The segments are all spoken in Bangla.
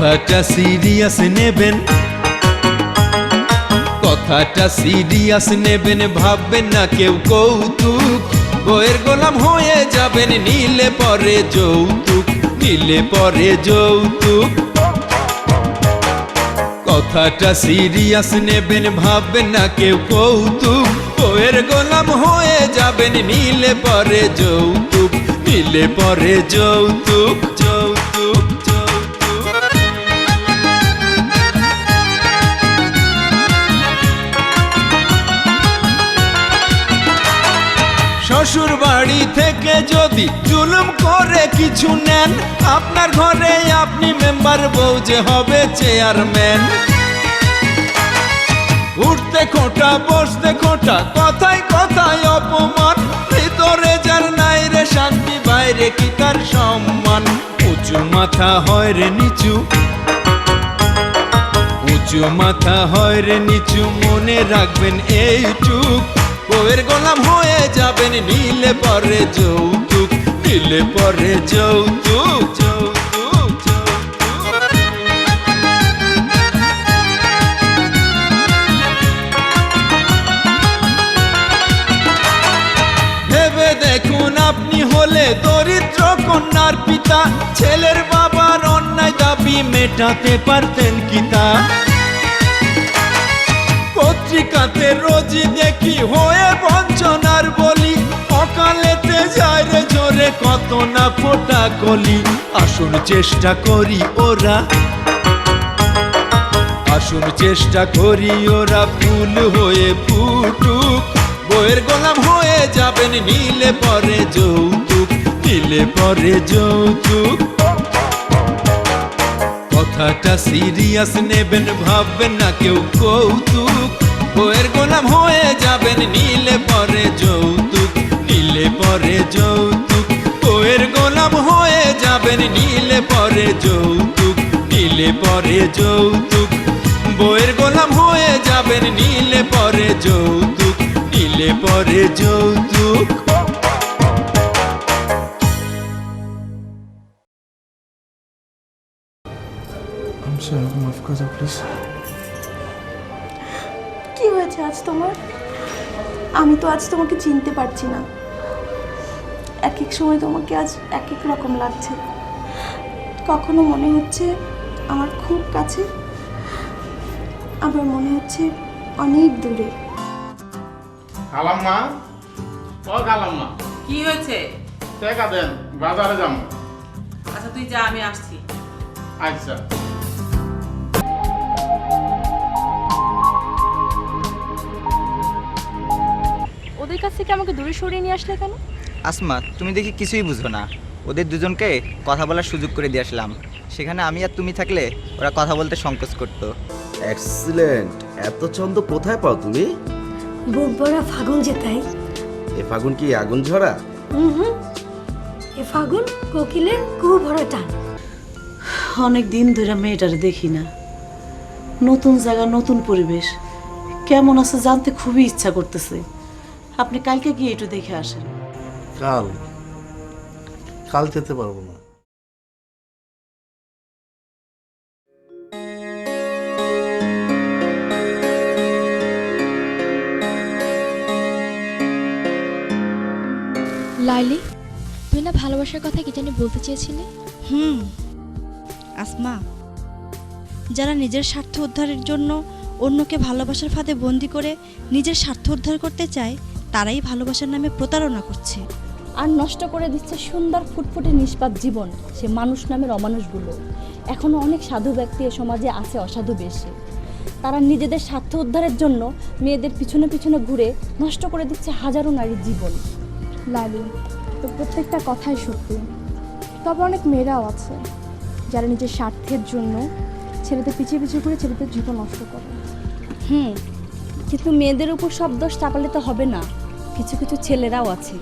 কথাটা সিরিয়াস নেবেন। কথাটা সিরিয়াস নেবেন, ভাববেন না কেউ কৌতুক। বইয়ের গোলাম হয়ে যাবেন, নীলে পরে যৌতুক, নীলে পরে যৌতুক। কথাটা সিরিয়াস নেবেন, ভাববেন না কেউ কৌতুক। বইয়ের গোলাম হয়ে যাবেন, নীলে পরে যৌতুক, নীলে পরে যৌতুক যৌতুক। যদি জুলুম করে কিছু নেন। আপনার ঘরে আপনি মেম্বার বউ যে হবে চেয়ারম্যান উঠতে খোঁটা, বসতে খোঁটা, কথায় কথায় অপমান। ভিতরে যার নাই রে শান্তি, বাইরে কি তার সম্মান? উঁচু মাথা হয় রে নিচু। উঁচু মাথা হয় রে নিচু, মনে রাখবেন এইটুক। বউয়ের গোলাম হয়ে যাবেন, নীলে পরে যৌতুক। নীলে পরে যৌতুক। ভেবে দেখুন আপনি হলে দরিদ্র কন্যার পিতা। ছেলের বাবার অন্যায় দাবি মেটাতে পারতেন কি পত্রিকাতে রোজই দেখি হয়ে বঞ্চনার বলি। অকালেতে যায় রে জোরে কত না ফোটা কলি। আসুন চেষ্টা করি ওরা। আসুন চেষ্টা করি ওরা, ফুল হয়ে ফুটুক। বইয়ের গোলাম হয়ে যাবেন নীলে পরে যৌতুক নীলে পরে যৌতুক। কথাটা সিরিয়াস নেবেন, ভাববেন না কেউ কৌতুক। বইয়ের গোলাম হয়ে যাবেন নীলে পরে যৌতুক। নিলে পরে যৌতুক। কোয়ের গোলাম হয়ে যাবেন নিলে পরে যৌতুক নিলে পরে যৌতুক। বইয়ের গোলাম হয়ে যাবেন নিলে পরে যৌতুক নিলে পরে যৌতুক। কি হয়েছে আজ তোমার? আমি তো আজ তোমাকে চিনতে পারছি না। এক এক সময় তোমাকে আজ এক এক রকম লাগছে। কখনো মনে হচ্ছে আমার খুব কাছে আবার মনে হচ্ছে অনেক দূরে। খালাম্মা ও খালাম্মা। কি হয়েছে? টাকা দেন বাজারে যাম। আচ্ছা তুই যা আমি আসছি। আচ্ছা। ওদের কাছ থেকে আমাকে দূরে সরিয়ে নিয়ে আসলে কেন? আসমা তুমি দেখি কিছুই বুঝো না। ওদের দুজনকে কথা বলার সুযোগ করে দিয়ে আসলাম। সেখানে আমি আর তুমি থাকলে ওরা কথা বলতে সংকোচ করতো। এক্সিলেন্ট এত ছন্দ কোথায় পাও তুমি? বুক ভরা ফাগুন যে তাই। এ ফাগুন কি আগুন ঝরা? হুম। এ ফাগুন কোকিলে কু ভরা টান। অনেক দিন ধরে মেয়েটার দেখি না। নতুন জায়গা নতুন পরিবেশ। কেমন আছে জানতে খুবই ইচ্ছা করতেছে। আপনি কালকে গিয়ে একটু দেখে আসেন। কাল। কাল যেতে পারব না। লাইলি তুই না ভালোবাসার কথা কি জানি বলতে চেয়েছিলি? হুম আসমা। যারা নিজের স্বার্থ উদ্ধারের জন্য অন্যকে ভালোবাসার ফাঁদে বন্দি করে নিজের স্বার্থ উদ্ধার করতে চায় তারাই ভালোবাসার নামে প্রতারণা করছে। আর নষ্ট করে দিচ্ছে সুন্দর ফুটফুটে নিষ্পাপ জীবন সে মানুষ নামের অমানুষগুলো। এখনও অনেক সাধু ব্যক্তি এ সমাজে আছে অসাধু বেশে। তারা নিজেদের স্বার্থ উদ্ধারের জন্য মেয়েদের পিছনে পিছনে ঘুরে নষ্ট করে দিচ্ছে হাজারো নারীর জীবন। লালি তো প্রত্যেকটা কথাই সত্যি। তবে অনেক মেয়েরাও আছে যারা নিজের স্বার্থের জন্য ছেলেদের পিছিয়ে পিছিয়ে ঘুরে ছেলেদের জীবন নষ্ট করে। হুম কিন্তু মেয়েদের উপর সব দোষ চাপালে তো হবে না। কিছু কিছু ছেলেরাও আছে।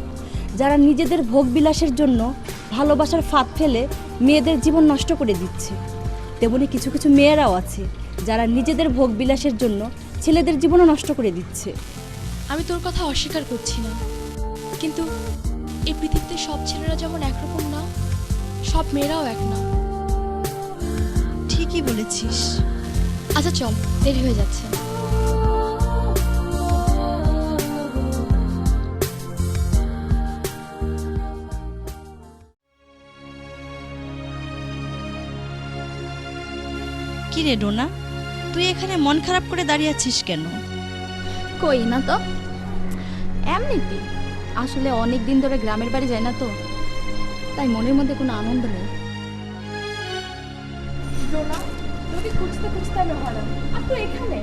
যারা নিজেদের ভোগ বিলাসের জন্য ভালোবাসার ফাঁদ ফেলে মেয়েদের জীবন নষ্ট করে দিচ্ছে। তেমনি কিছু কিছু মেয়েরাও আছে যারা নিজেদের ভোগ বিলাসের জন্য ছেলেদের জীবনও নষ্ট করে দিচ্ছে। আমি তোর কথা অস্বীকার করছি না। কিন্তু এই পৃথিবীতে সব ছেলেরা যেমন একরকম না, সব মেয়েরাও এক না। ঠিকই বলেছিস। আচ্ছা চল, দেরি হয়ে যাচ্ছে। কি রে ডোনা? তুই এখানে মন খারাপ করে দাঁড়িয়ে আছিস কেন? কই না তো। এমনিতে আসলে অনেক দিন ধরে গ্রামের বাড়ি যায় না তো। তাই মনের মধ্যে কোনো আনন্দ নেই। ডোনা তোকে খুঁজতে খুঁজতে আমি হারাম। আর তুই এখানে?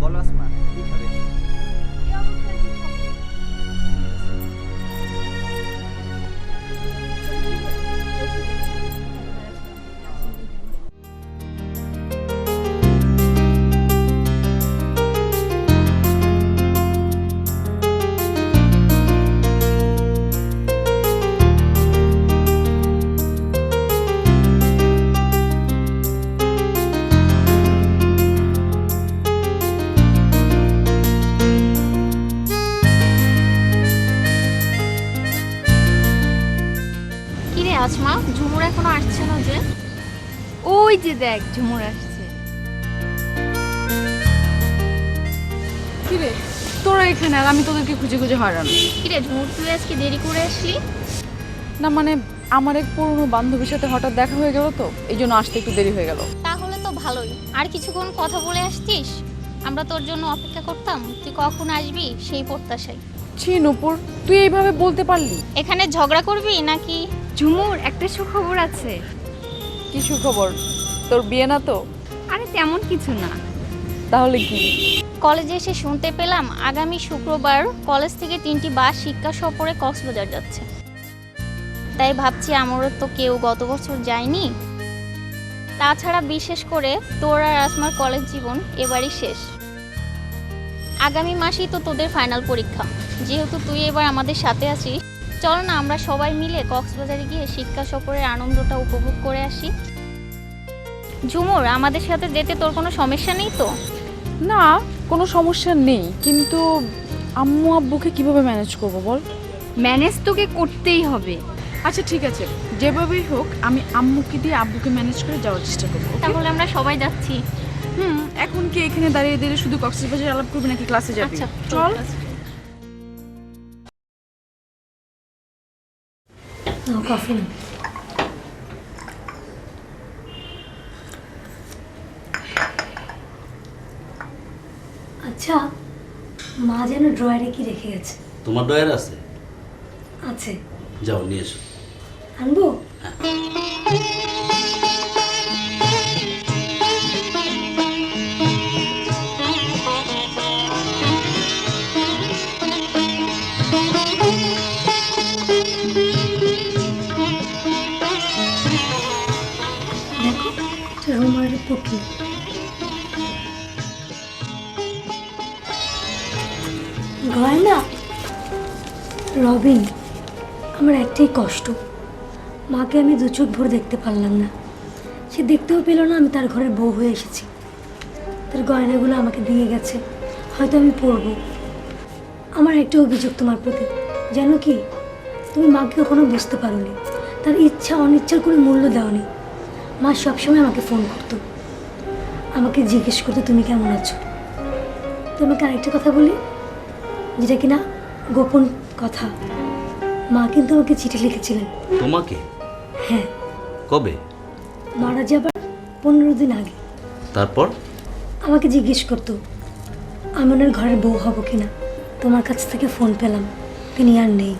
বলো আসমা কি খাবে দেখ ঝুমুর আসছে। কিরে তোরা এখানে আর আমি তোদেরকে খুঁজে খুঁজে হারান কিরে ঝুমুর তুই আজকে দেরি করে আসলি? না মানে আমার এক পুরনো বান্ধবীর সাথে হঠাৎ দেখা হয়ে গেল তো এই জন্য আসতে একটু দেরি হয়ে গেল। তাহলে তো ভালোই। আর কিছুক্ষণ কথা বলে আসতিস আমরা তোর জন্য অপেক্ষা করতাম তুই কখন আসবি সেই প্রত্যাশায়। ছি নুপুর তুই এইভাবে বলতে পারলি? এখানে ঝগড়া করবি নাকি? ঝুমুর একটা সুখবর আছে। কি সুখবর? তোর বিয়ে না তো? আরে তেমন কিছু না। তাহলে কি? কলেজে এসে শুনতে পেলাম আগামী শুক্রবার কলেজ থেকে তিনটি বাস শিক্ষা সফরে কক্সবাজার যাচ্ছে। তাই ভাবছি আমারও তো কেউ গত বছর যায়নি। তাছাড়া বিশেষ করে তোর আর আসমার কলেজ জীবন এবারই শেষ। আগামী মাসেই তো তোদের ফাইনাল পরীক্ষা। যেহেতু তুই এবার আমাদের সাথে আছিস চল না আমরা সবাই মিলে কক্সবাজারে গিয়ে শিক্ষা সফরের আনন্দটা উপভোগ করে আসি। ঝুমুর আমাদের সাথে যেতে তোর কোনো সমস্যা নেই তো? না কোনো সমস্যা নেই কিন্তু আম্মু আব্বুকে কীভাবে ম্যানেজ করব বল? ম্যানেজ তোকে করতেই হবে। আচ্ছা ঠিক আছে যেভাবেই হোক আমি আম্মুকে দিয়ে আব্বুকে ম্যানেজ করে যাওয়ার চেষ্টা করব তাহলে আমরা সবাই যাচ্ছি। হুম এখন কি এখানে দাঁড়িয়ে দাঁড়িয়ে শুধু কক্সবাজার আলাপ করবি নাকি ক্লাসে যাবি? আচ্ছা চল। কফি আচ্ছা মা যেন ড্রয়ারে কি রেখে গেছে। তোমার ডয়ার আছে? আছে। যাও নিয়ে এসো। আনব? দেখো এটা রোমারের পুটলি গয়না? রবিন, আমার একটাই কষ্ট। মাকে আমি দু চোখ ভরে দেখতে পারলাম না। সে দেখতেও পেল না আমি তার ঘরের বউ হয়ে এসেছি। তার গয়নাগুলো আমাকে দিয়ে গেছে। হয়তো আমি পরবো। আমার একটা অভিযোগ তোমার প্রতি। জানো কি? তুমি মাকে কখনো বুঝতে পারোনি। তার ইচ্ছা অনিচ্ছার কোনো মূল্য দাওনি। মা সবসময় আমাকে ফোন করতো। আমাকে জিজ্ঞেস করতো, তুমি কেমন আছো? তোমাকে আরেকটা কথা বলি? যেটা কিনা গোপন কথা। মা কিন্তু আমাকে চিঠি লিখেছিলেন। তোমাকে? হ্যাঁ। কবে? মারা যাবার পনেরো দিন আগে। তারপর? আমাকে জিজ্ঞেস করতো আমি ওনার ঘরের বউ হব কিনা? তোমার কাছ থেকে ফোন পেলাম তিনি আর নেই।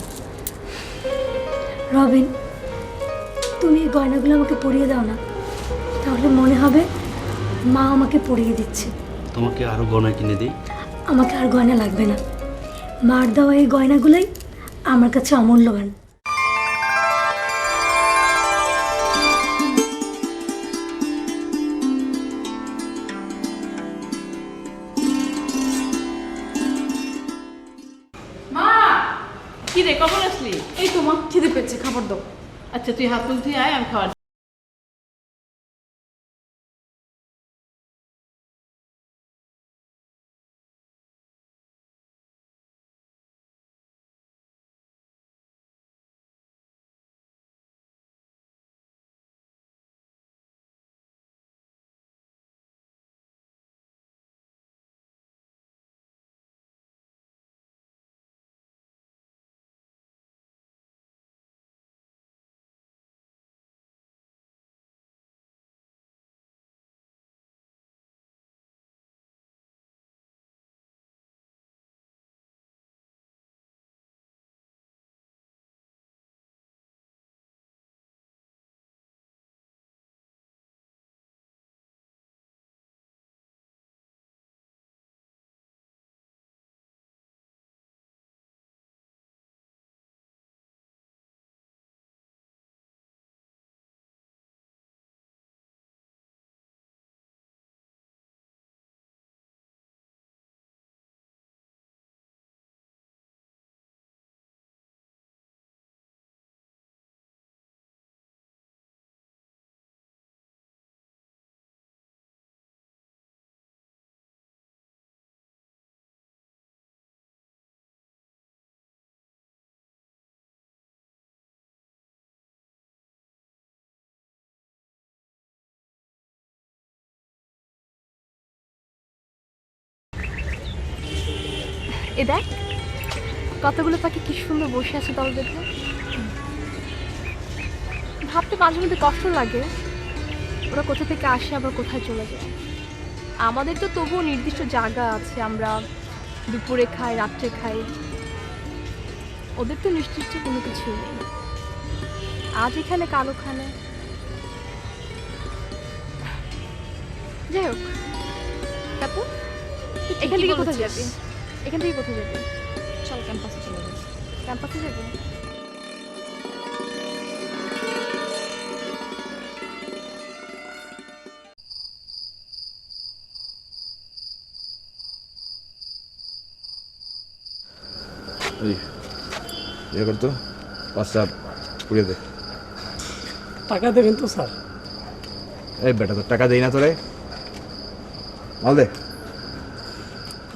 রবিন তুমি এই গয়নাগুলো আমাকে পরিয়ে দাও না। তাহলে মনে হবে মা আমাকে পরিয়ে দিচ্ছে। তোমাকে আরও গয়না কিনে দিই? আমাকে আর গয়না লাগবে না। মার দেওয়া এই গয়নাগুলোই আমার কাছে অমূল্যবান। কি রে কখন আসলি? এই তো মা খিদে পেয়েছে খাবার দাও। আচ্ছা তুই হাত তুলতে আয় আমি খাওয়ার এ দেখ কতগুলো পাখি কি সুন্দর বসে আছে দল বেঁধে ভাবতে মাঝে মধ্যে কষ্ট লাগে ওরা কোথা থেকে আসে আবার কোথায় চলে যায়। আমাদের তো তবুও নির্দিষ্ট জায়গা আছে আমরা দুপুরে খাই রাত্রে খাই। ওদের তো নির্দিষ্ট কোনো কিছু নেই। আজ এখানে কাল ওখানে। যাই হোক তারপর? এখান থেকে কোথায় যাবি? এখান থেকে কোথায় যাবি? চল ক্যাম্পাসে চলে যাই। ক্যাম্পাসে যাবি? এই ইয়ে করতো পাঁচটা পুড়িয়ে দে। টাকা দেবেন তো স্যার। এই বেটা তোর টাকা দেই না তোরে। মাল দে।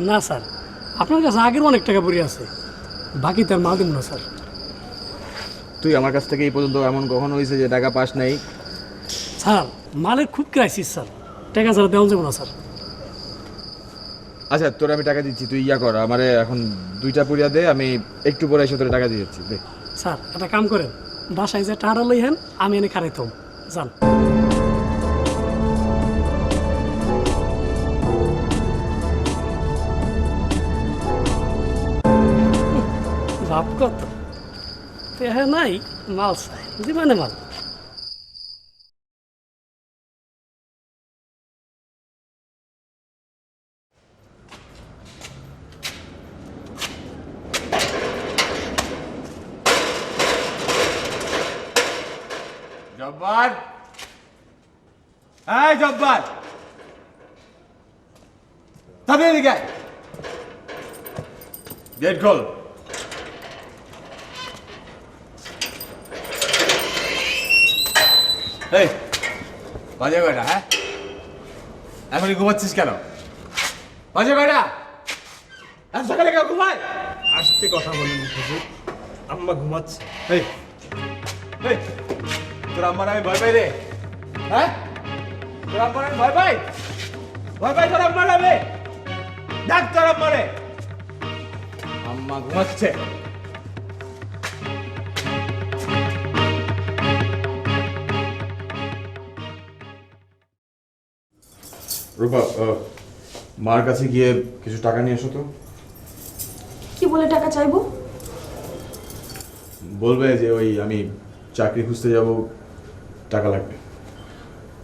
না স্যার। আপনার কাছে আগের অনেক টাকা পড়ে আছে। বাকি তার মাল দিব না স্যার। তুই আমার কাছ থেকে এই পর্যন্ত এমন কখনো হয়েছে যে টাকা পাস নাই? স্যার মালের খুব ক্রাইসিস স্যার। টাকা ছাড়া দেওয়া যাবে না স্যার। আচ্ছা তোর আমি টাকা দিচ্ছি তুই ইয়া কর আমারে এখন দুইটা পুড়িয়া দে আমি একটু পরে এসে তোর টাকা দিয়ে যাচ্ছি দে। স্যার একটা কাম করেন। বাসায় যে টাকা লই হেন আমি এনে খারাইতাম যান। ভাব কত? তেহে নাই মাল চাই দিবানে মাল। জব্বার? এই জব্বার! তবে গেট খোল। এই বাজে কয়টা হ্যাঁ? এখনই ঘুমাচ্ছিস কেন? বাজে কয়টা? এত সকালে কেউ ঘুমায়? আসতে কথা বলেন হুজুর। আম্মা ঘুমাচ্ছে। এই এই তোর আম্মার আমি ভয় পাই রে। হ্যাঁ? তোর আম্মার আমি ভয় পাই? ভয় পাই তোর আম্মার আমি? ডাক তোর আম্মারে। আম্মা ঘুমাচ্ছে। রূপা মার কাছে গিয়ে কিছু টাকা নিয়ে এসো তো। কি বলে টাকা চাইব? বলবে যে ওই আমি চাকরি খুঁজতে যাব টাকা লাগবে।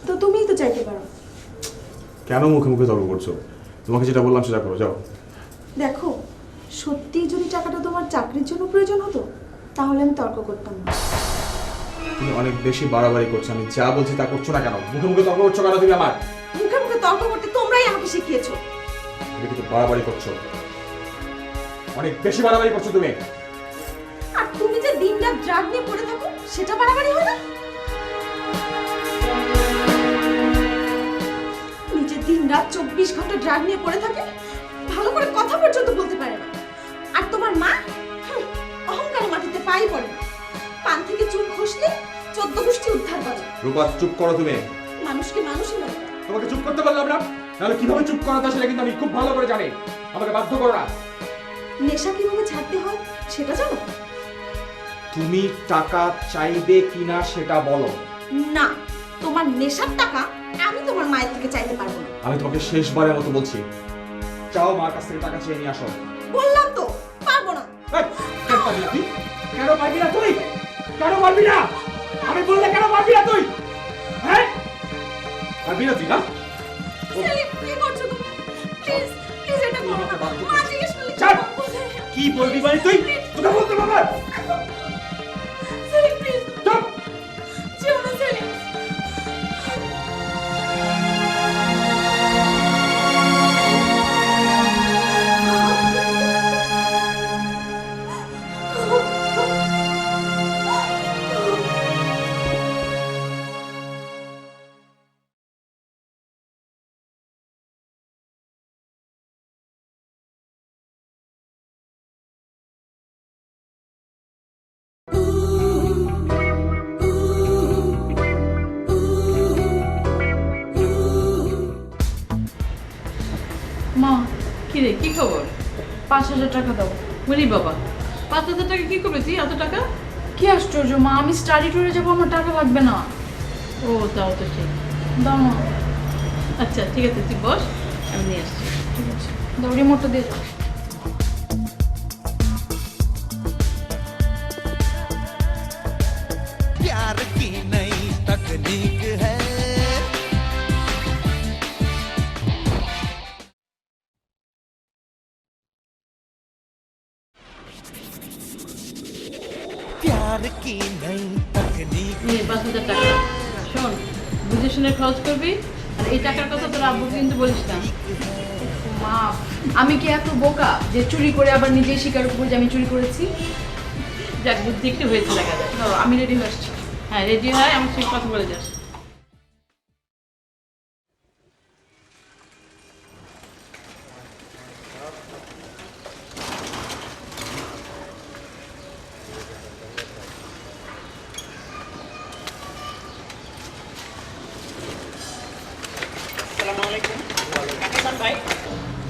তো তুমিই তো চাইতে পারো। কেন মুখে মুখে তর্ক করছ? তোমাকে যেটা বললাম সেটা করো যাও। দেখো সত্যি যদি টাকাটা তোমার চাকরির জন্য প্রয়োজন হতো তাহলে আমি তর্ক করতাম না। তুমি অনেক বেশি বাড়াবাড়ি করছ আমি যা বলছি তা করছ না কেন? মুখে মুখে তর্ক করছ কেন তুমি আমার? শিখিয়েছো? তুমি কিন্তু বাড়াবাড়ি করছ। অনেক বেশি বাড়াবাড়ি করছ তুমি। আর তুমি যে দিনরাত ড্রাগ নিয়ে পড়ে থাকো সেটা বাড়াবাড়ি হয় না? নিজে দিন রাত চব্বিশ ঘণ্টা ড্রাগ নিয়ে পড়ে থাকে ভালো করে কথা পর্যন্ত বলতে পারে না। আর তোমার মা অহংকারে মাটিতে পাই পড়ে না। পান থেকে চুল খসলে চোদ্দ গোষ্ঠী উদ্ধার করে রূপা চুপ করো তুমি। মানুষকে মানুষই মনে করে। তোমাকে চুপ করতে বললাম না। নাহলে কীভাবে চুপ করাতে সেটা কিন্তু আমি খুব ভালো করে জানি। আমাকে বাধ্য করো না। নেশা কীভাবে ছাড়তে হয় সেটা জানো? তুমি টাকা চাইবে কিনা সেটা বলো। না তোমার নেশার টাকা আমি তোমার মায়ের থেকে চাইতে পারব না। আমি তোমাকে শেষবারের মতো বলছি চাও মার কাছ থেকে টাকা চেয়ে নিয়ে আসো। বললাম তো পারব না। কেন পারবি না তুই? কেন পারবি না তুই? কেন পারবি না? আমি বললে কেন পারবি না তুই? হ্যাঁ? পারবি না তুই না? কি বলবি মানে তুই? তোকে বলতে বাবা মা কি খবর? পাঁচ হাজার টাকা দাও। বলি বাবা পাঁচ হাজার টাকা কি করবে তুই? এত টাকা? কি আশ্চর্য মা আমি স্টাডি ট্যুরে যাব আমার টাকা লাগবে না। ও তাও তো ঠিক। দাও আচ্ছা ঠিক আছে তুই বস আমি নিয়ে আসছি। ঠিক আছে। দাও রিমোটটা দিয়ে যাও কিন্তু বলিস না। মা আমি কি এত বোকা যে চুরি করে আবার নিজেই স্বীকার করব যে আমি চুরি করেছি? যাক বুদ্ধি একটু হয়েছে, দেখা যায় আমি রেডি হয়ে আসছি। হ্যাঁ রেডি হয়, আমার সঙ্গে কথা বলে যাস।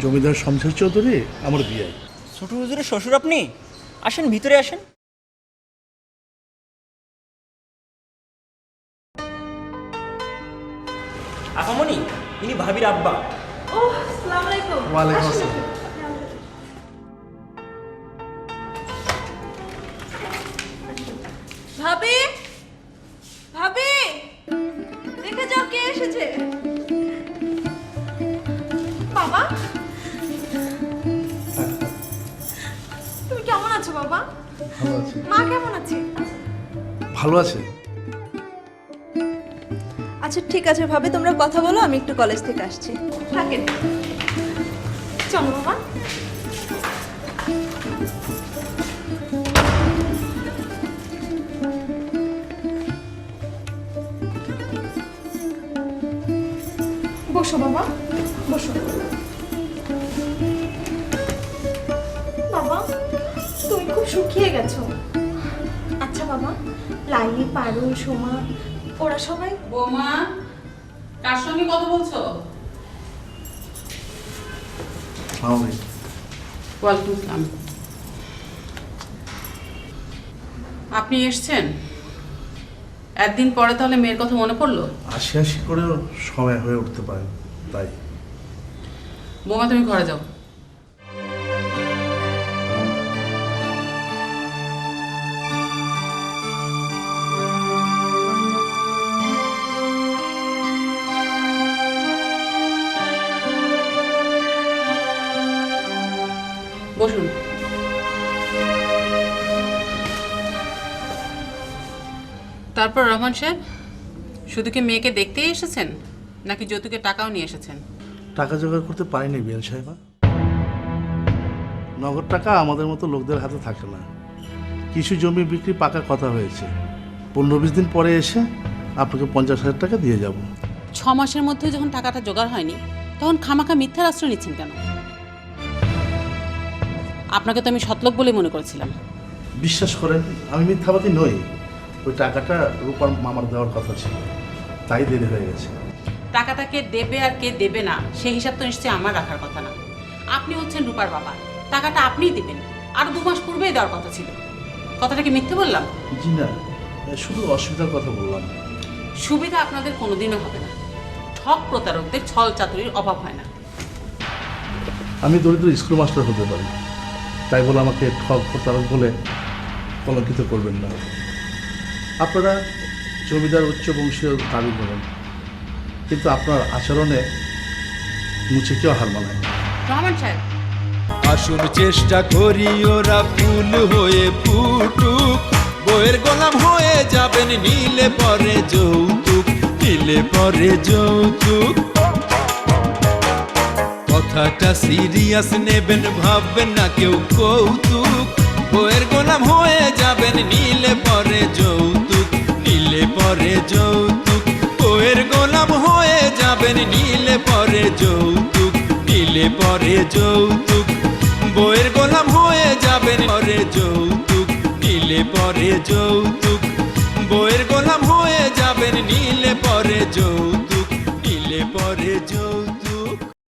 জমিদার শমশের চৌধুরী, আমার বিয়ে। ছোট হুজুরের শ্বশুর আপনি? আসেন, ভিতরে আসেন। আপামনি ইনি ভাবির আব্বা। ভালো আছে? আচ্ছা ঠিক আছে ভাবে, তোমরা কথা বলো, আমি একটু কলেজ থেকে আসছি। থাকেন। চলো, বাবা। বসো বাবা। বসো। বাবা, তুমি খুব শুকিয়ে গেছো। আচ্ছা বাবা। লাইলি পারুল সোমা। ওরা সবাই? বোমা কার সঙ্গে কথা বলছো? মামনি ওয়ালাইকুম আসসালাম আপনি এসছেন? একদিন পরে তাহলে মেয়ের কথা মনে পড়ল? আশি আশি করেও সময় হয়ে উঠতে পারে তাই। বোমা তুমি ঘরে যাও। বসুন। তারপর রহমান সাহেব শুধু কি মেয়েকে দেখতেই এসেছেন নাকি যৌতুকের টাকাও নিয়ে এসেছেন? টাকা জোগাড় করতে পারিনি বিয়ান সাহেবা। নগদ টাকা আমাদের মতো লোকদের হাতে থাকে না। কিছু জমি বিক্রি পাকা কথা হয়েছে। পনেরো বিশ দিন পরে এসে আপনাকে পঞ্চাশ হাজার টাকা দিয়ে যাব। ছ মাসের মধ্যে যখন টাকাটা জোগাড় হয়নি তখন খামাখা মিথ্যার আশ্রয় নিচ্ছেন কেন? আপনাকে তো আমি সতলোক বলে মনে করেছিলাম। বিশ্বাস করেন আমি মিথ্যাবাদী নই। ওই টাকাটা রূপার মামার দেওয়ার কথা ছিল। তাই দেরি হয়ে গেছে। টাকাটা কে দেবে আর কে দেবে না সেই হিসাব তো নিশ্চয়ই আমার রাখার কথা না। আপনি হচ্ছেন রূপার বাবা। টাকাটা আপনিই দেবেন। আর দু মাস পূর্বেই দেওয়ার কথা ছিল। কথাটা কি মিথ্যে বললাম? জি না শুধু অসুবিধার কথা বললাম। সুবিধা আপনাদের কোনোদিনও হবে না। ঠক প্রতারকদের ছল চাতুরির অভাব হয় না। আমি দরিদ্র স্কুল মাস্টার হতে পারি। তাই বলে আমাকে ঠক প্রতারক বলে কলঙ্কিত করবেন না। আপনারা জমিদার উচ্চ বংশীয় দাবি করেন কিন্তু আপনার আচরণে মুছে কেউ হার মানায় রহমান সাহেব। আসুন চেষ্টা করি ওরা ফুল হয়ে ফুটুক। বইয়ের গোলাম হয়ে যাবেন নীলে পরে যৌতুক নীলে পরে যৌতুক। কথাটা সিরিয়াস নেবেন, ভাববেন না কেউ কৌতুক। বইয়ের গোলাম হয়ে যাবেন, নীলে পরে যৌতুক, নীলে পরে যৌতুক। বইয়ের গোলাম হয়ে যাবেন, নীলে পরে যৌতুক, নীলে পরে যৌতুক। বইয়ের গোলাম হয়ে যাবেন, পরে যৌতুক, নীলে পরে যৌতুক। বইয়ের গোলাম হয়ে যাবেন, নীলে পরে যৌতুক, নীলে পরে যৌতুক।